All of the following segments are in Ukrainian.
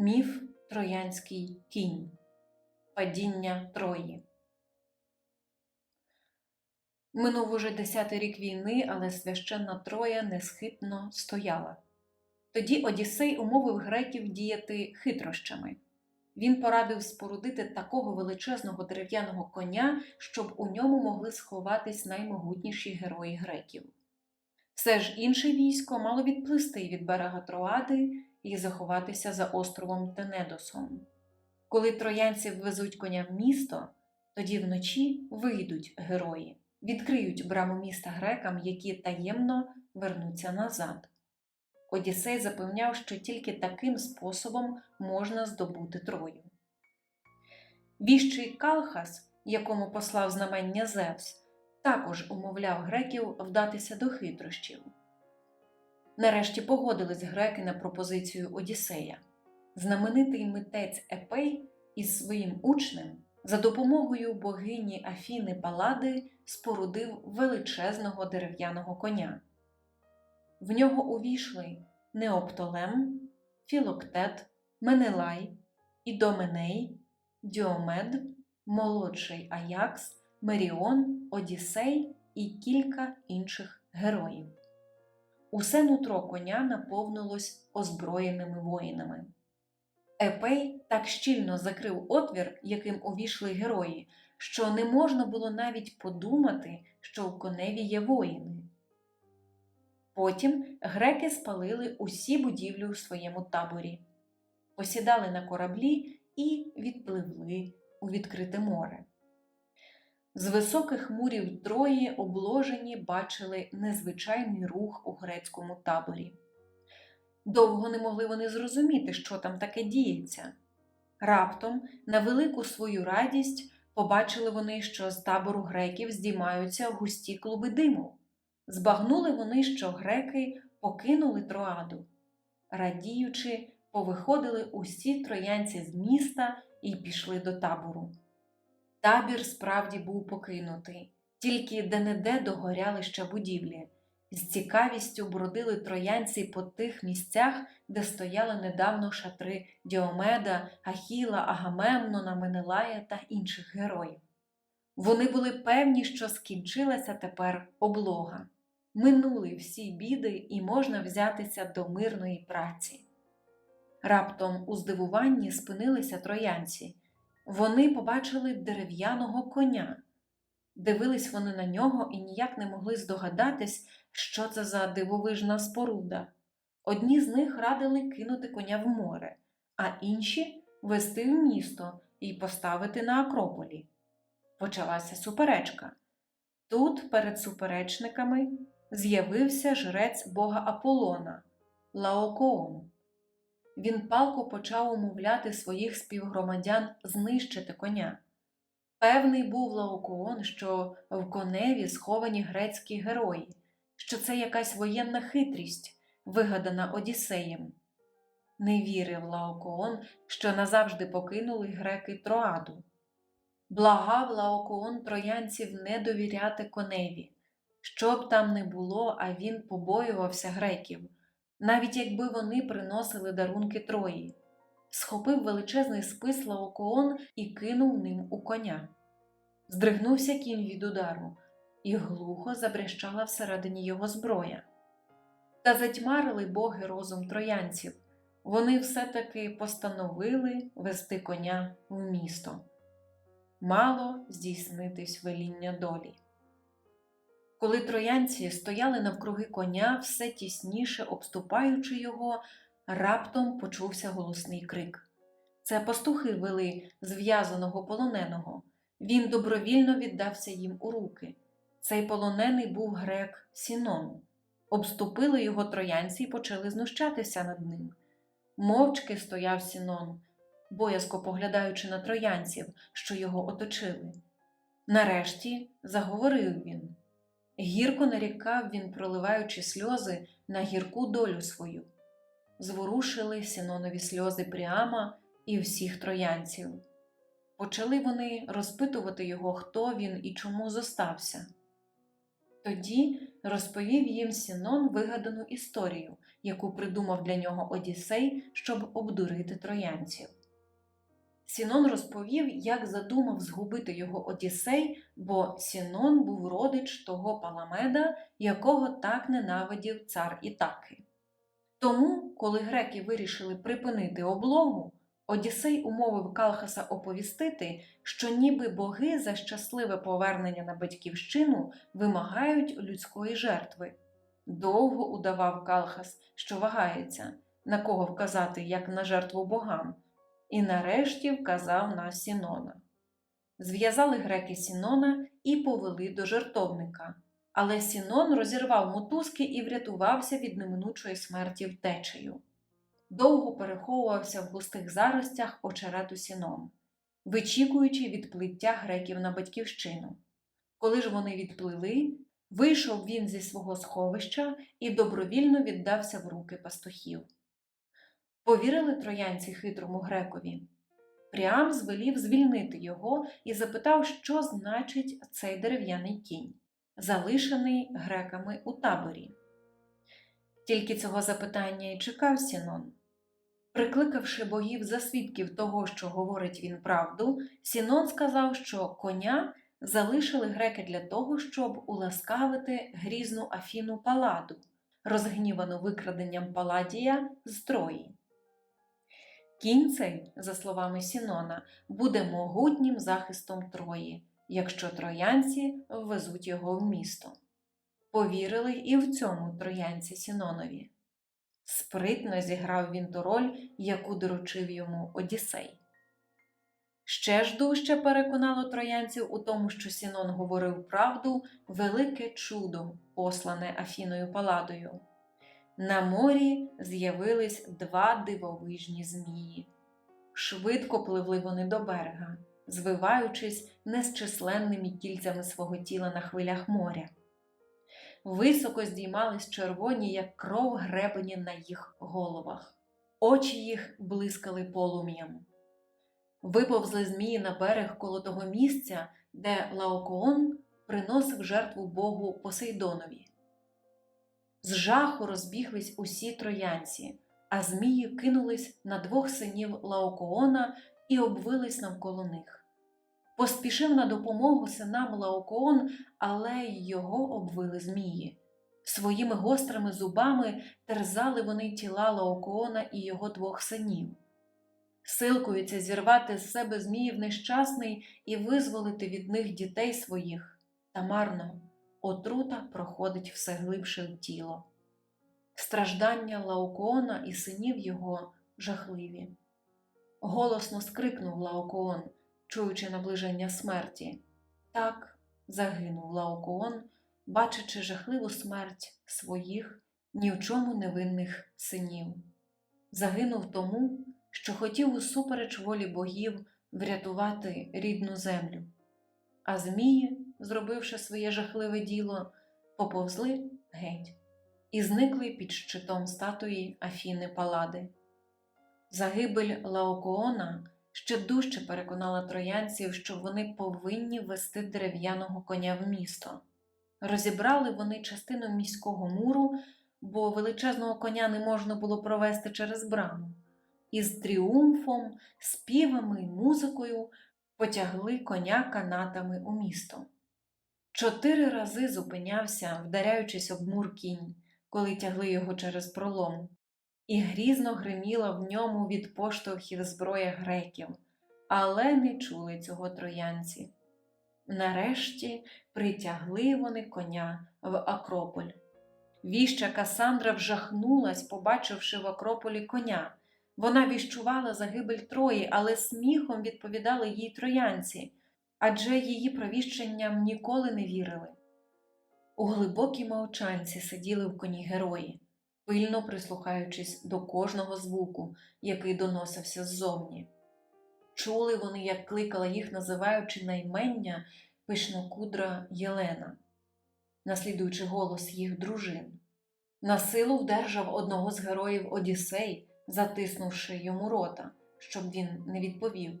Міф Троянський кінь. Падіння Трої. Минув уже десятий рік війни, але священна Троя несхитно стояла. Тоді Одіссей умовив греків діяти хитрощами. Він порадив спорудити такого величезного дерев'яного коня, щоб у ньому могли сховатись наймогутніші герої греків. Все ж інше військо мало відплисти від берега Троади і заховатися за островом Тенедосом. Коли троянці ввезуть коня в місто, тоді вночі вийдуть герої, відкриють браму міста грекам, які таємно вернуться назад. Одіссей запевняв, що тільки таким способом можна здобути Трою. Віщий Калхас, якому послав знамення Зевс, також умовляв греків вдатися до хитрощів. Нарешті погодились греки на пропозицію Одіссея. Знаменитий митець Епей із своїм учнем за допомогою богині Афіни Палади спорудив величезного дерев'яного коня. В нього увійшли Неоптолем, Філоктет, Менелай, Ідоменей, Діомед, молодший Аякс, Меріон, Одіссей і кілька інших героїв. Усе нутро коня наповнилось озброєними воїнами. Епей так щільно закрив отвір, яким увійшли герої, що не можна було навіть подумати, що в коневі є воїни. Потім греки спалили усі будівлі у своєму таборі, посідали на кораблі і відпливли у відкрите море. З високих мурів Трої обложені бачили незвичайний рух у грецькому таборі. Довго не могли вони зрозуміти, що там таке діється. Раптом, на велику свою радість, побачили вони, що з табору греків здіймаються густі клуби диму. Збагнули вони, що греки покинули Троаду. Радіючи, повиходили усі троянці з міста і пішли до табору. Табір справді був покинутий, тільки де-не-де догоряли ще будівлі. З цікавістю бродили троянці по тих місцях, де стояли недавно шатри Діомеда, Ахіла, Агамемнона, Менелая та інших героїв. Вони були певні, що скінчилася тепер облога. Минули всі біди і можна взятися до мирної праці. Раптом у здивуванні спинилися троянці. Вони побачили дерев'яного коня. Дивились вони на нього і ніяк не могли здогадатись, що це за дивовижна споруда. Одні з них радили кинути коня в море, а інші вести в місто і поставити на Акрополі. Почалася суперечка. Тут перед суперечниками з'явився жрець бога Аполлона Лаокоон. Він палко почав умовляти своїх співгромадян знищити коня. Певний був Лаокоон, що в коневі сховані грецькі герої, що це якась воєнна хитрість, вигадана Одіссеєм. Не вірив Лаокоон, що назавжди покинули греки Троаду. Благав Лаокоон троянців не довіряти коневі. Що б там не було, а він побоювався греків, навіть якби вони приносили дарунки Трої. Схопив величезний спис Лаокоон і кинув ним у коня. Здригнувся кінь від удару, і глухо забрещала всередині його зброя. Та затьмарили боги розум троянців. Вони все-таки постановили вести коня в місто. Мало здійснитись веління долі. Коли троянці стояли навкруги коня, все тісніше обступаючи його, раптом почувся голосний крик. Це пастухи вели зв'язаного полоненого. Він добровільно віддався їм у руки. Цей полонений був грек Сінон. Обступили його троянці і почали знущатися над ним. Мовчки стояв Сінон, боязко поглядаючи на троянців, що його оточили. Нарешті заговорив він. Гірко нарікав він, проливаючи сльози на гірку долю свою. Зворушили Сінонові сльози Пріама і всіх троянців. Почали вони розпитувати його, хто він і чому зостався. Тоді розповів їм Сінон вигадану історію, яку придумав для нього Одіссей, щоб обдурити троянців. Сінон розповів, як задумав згубити його Одіссей, бо Сінон був родич того Паламеда, якого так ненавидів цар Ітаки. Тому, коли греки вирішили припинити облогу, Одіссей умовив Калхаса оповістити, що ніби боги за щасливе повернення на батьківщину вимагають людської жертви. Довго удавав Калхас, що вагається, на кого вказати, як на жертву богам, і нарешті вказав на Сінона. Зв'язали греки Сінона і повели до жертовника. Але Сінон розірвав мотузки і врятувався від неминучої смерті втечею. Довго переховувався в густих заростях очерету Сінон, вичікуючи відплиття греків на батьківщину. Коли ж вони відплили, вийшов він зі свого сховища і добровільно віддався в руки пастухів. Повірили троянці хитрому грекові. Прям звелів звільнити його і запитав, що значить цей дерев'яний кінь, залишений греками у таборі. Тільки цього запитання й чекав Сінон. Прикликавши богів за свідків того, що говорить він правду, Сінон сказав, що коня залишили греки для того, щоб уласкавити грізну Афіну Паладу, розгнівану викраденням Паладія з Трої. Кінь цей, за словами Сінона, буде могутнім захистом Трої, якщо троянці ввезуть його в місто. Повірили і в цьому троянці Сінонові. Спритно зіграв він ту роль, яку доручив йому Одіссей. Ще ж дужче переконало троянців у тому, що Сінон говорив правду, велике чудо, послане Афіною Паладою. На морі з'явились два дивовижні змії. Швидко пливли вони до берега, звиваючись незчисленними кільцями свого тіла на хвилях моря. Високо здіймались червоні, як кров гребені на їх головах, очі їх блискали полум'ям. Виповзли змії на берег коло того місця, де Лаокоон приносив жертву Богу Посейдонові. З жаху розбіглись усі троянці, а змії кинулись на двох синів Лаокоона і обвились навколо них. Поспішив на допомогу синам Лаокоон, але й його обвили змії. Своїми гострими зубами терзали вони тіла Лаокоона і його двох синів. Силкується зірвати з себе зміїв нещасний і визволити від них дітей своїх, та марно отрута проходить все глибше в тіло. Страждання Лаокоона і синів його жахливі. Голосно скрикнув Лаокоон, чуючи наближення смерті. Так загинув Лаокоон, бачачи жахливу смерть своїх ні в чому невинних синів. Загинув тому, що хотів усупереч волі богів врятувати рідну землю. А змії, зробивши своє жахливе діло, поповзли геть і зникли під щитом статуї Афіни Палади. Загибель Лаокоона ще дужче переконала троянців, що вони повинні вести дерев'яного коня в місто. Розібрали вони частину міського муру, бо величезного коня не можна було провести через браму, і з тріумфом, співами й музикою потягли коня канатами у місто. Чотири рази зупинявся, вдаряючись об мур кінь, коли тягли його через пролом, і грізно гриміла в ньому від поштовхів зброя греків, але не чули цього троянці. Нарешті притягли вони коня в Акрополь. Віща Касандра вжахнулась, побачивши в Акрополі коня. Вона віщувала загибель Трої, але сміхом відповідали їй троянці, адже її провіщенням ніколи не вірили. У глибокій мовчанці сиділи в коні герої, пильно прислухаючись до кожного звуку, який доносився ззовні. Чули вони, як кликала їх, називаючи наймення пишнокудра Єлена, наслідуючи голос їх дружин. На силу вдержав одного з героїв Одіссей, затиснувши йому рота, щоб він не відповів.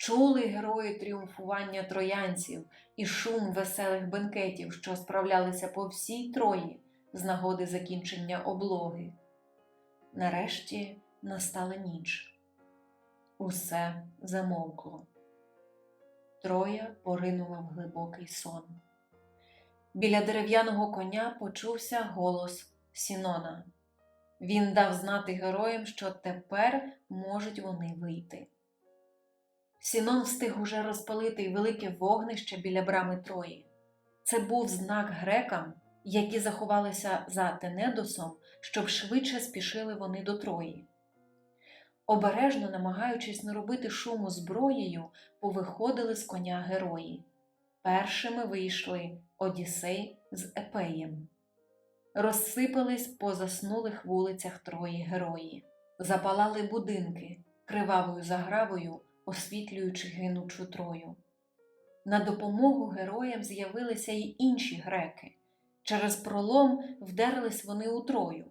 Чули герої тріумфування троянців і шум веселих бенкетів, що справлялися по всій Трої з нагоди закінчення облоги. Нарешті настала ніч. Усе замовкло. Троя поринула в глибокий сон. Біля дерев'яного коня почувся голос Сінона. Він дав знати героям, що тепер можуть вони вийти. Сінон встиг уже розпалити велике вогнище біля брами Трої. Це був знак грекам, які заховалися за Тенедосом, щоб швидше спішили вони до Трої. Обережно намагаючись не робити шуму зброєю, повиходили з коня герої. Першими вийшли Одіссей з Епеєм. Розсипались по заснулих вулицях Трої герої, запалали будинки, кривавою загравою освітлюючи гинучу Трою. На допомогу героям з'явилися й інші греки. Через пролом вдерлись вони у Трою.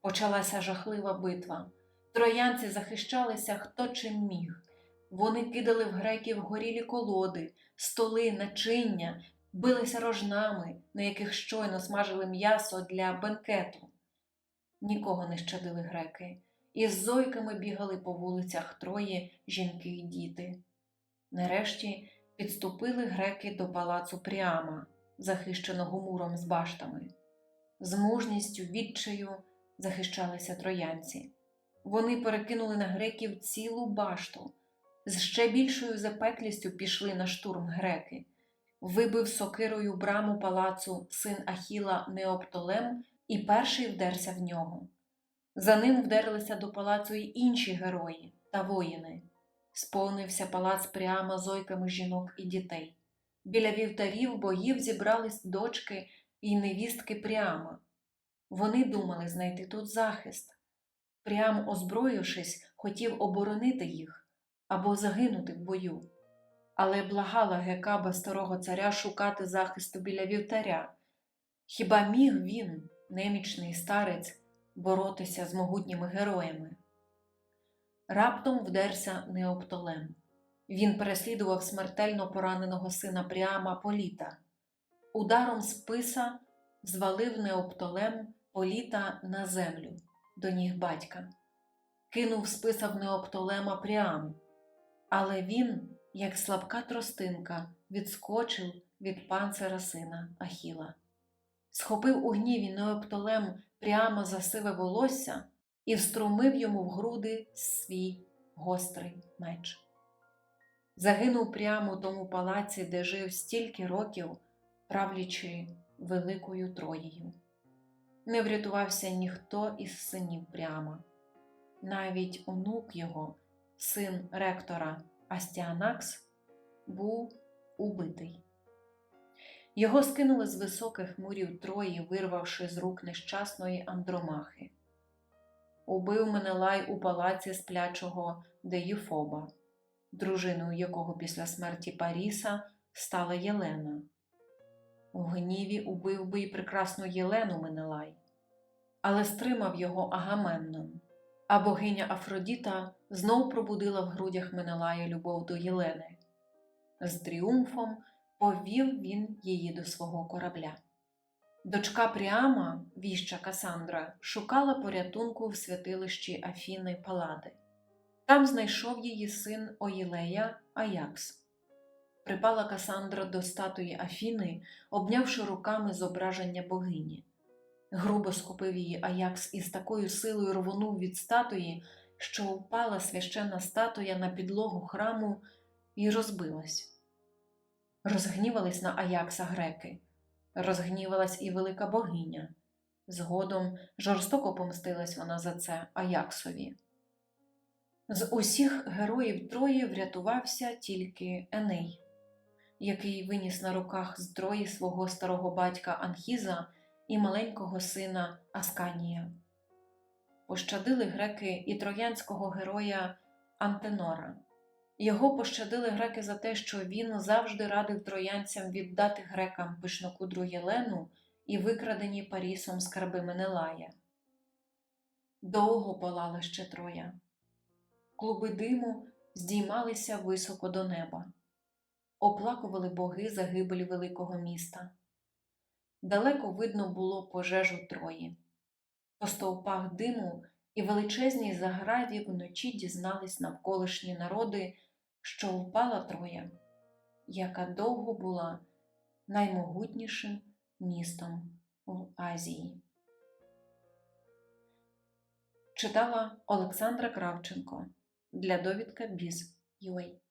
Почалася жахлива битва. Троянці захищалися хто чим міг. Вони кидали в греків горілі колоди, столи, начиння, билися рожнами, на яких щойно смажили м'ясо для бенкету. Нікого не щадили греки, і з зойками бігали по вулицях Трої жінки й діти. Нарешті підступили греки до палацу Пріама, захищеного муром з баштами. З мужністю, відчаю захищалися троянці. Вони перекинули на греків цілу башту, з ще більшою запеклістю пішли на штурм греки. Вибив сокирою браму палацу син Ахіла Неоптолем і перший вдерся в нього. За ним вдерлися до палацу й інші герої та воїни. Сповнився палац прямо зойками жінок і дітей. Біля вівтарів боїв зібрались дочки і невістки прямо. Вони думали знайти тут захист. Прям озброївшись, хотів оборонити їх або загинути в бою. Але благала Гекаба старого царя шукати захисту біля вівтаря. Хіба міг він, немічний старець, боротися з могутніми героями? Раптом вдерся Неоптолем. Він переслідував смертельно пораненого сина Пріама Політа. Ударом списа звалив Неоптолем Політа на землю до ніг батька. Кинув списа в Неоптолема Пріам, але він, як слабка тростинка, відскочив від панцира сина Ахіла. Схопив у гніві Неоптолем прямо за сиве волосся і вструмив йому в груди свій гострий меч. Загинув прямо у тому палаці, де жив стільки років, правлячи великою Троєю. Не врятувався ніхто із синів прямо. Навіть онук його, син ректора Астіанакс, був убитий. Його скинули з високих мурів Трої, вирвавши з рук нещасної Андромахи. Убив Менелай у палаці сплячого Деюфоба, дружиною якого після смерті Паріса стала Єлена. У гніві убив би й прекрасну Єлену Менелай, але стримав його Агамемнон, а богиня Афродіта знов пробудила в грудях Менелая любов до Єлени. З тріумфом повів він її до свого корабля. Дочка Пріама, віща Касандра, шукала порятунку в святилищі Афіни Палади. Там знайшов її син Оїлея Аякс. Припала Касандра до статуї Афіни, обнявши руками зображення богині. Грубо схопив її Аякс і з такою силою рвонув від статуї, що впала священна статуя на підлогу храму і розбилась. Розгнівались на Аякса греки, розгнівалась і велика богиня. Згодом жорстоко помстилась вона за це Аяксові. З усіх героїв Трої врятувався тільки Еней, який виніс на руках з Трої свого старого батька Анхіза і маленького сина Асканія. Пощадили греки і троянського героя Антенора. Його пощадили греки за те, що він завжди радив троянцям віддати грекам пишнокудру Єлену і викрадені Парісом скарби Менелая. Довго палала ще троя. Клуби диму здіймалися високо до неба, оплакували боги загибелі великого міста. Далеко видно було пожежу Трої. По стовпах диму і величезній заграді вночі дізнались навколишні народи, що впала Троя, яка довго була наймогутнішим містом в Азії. Читала Олександра Кравченко для довідка Біз.UA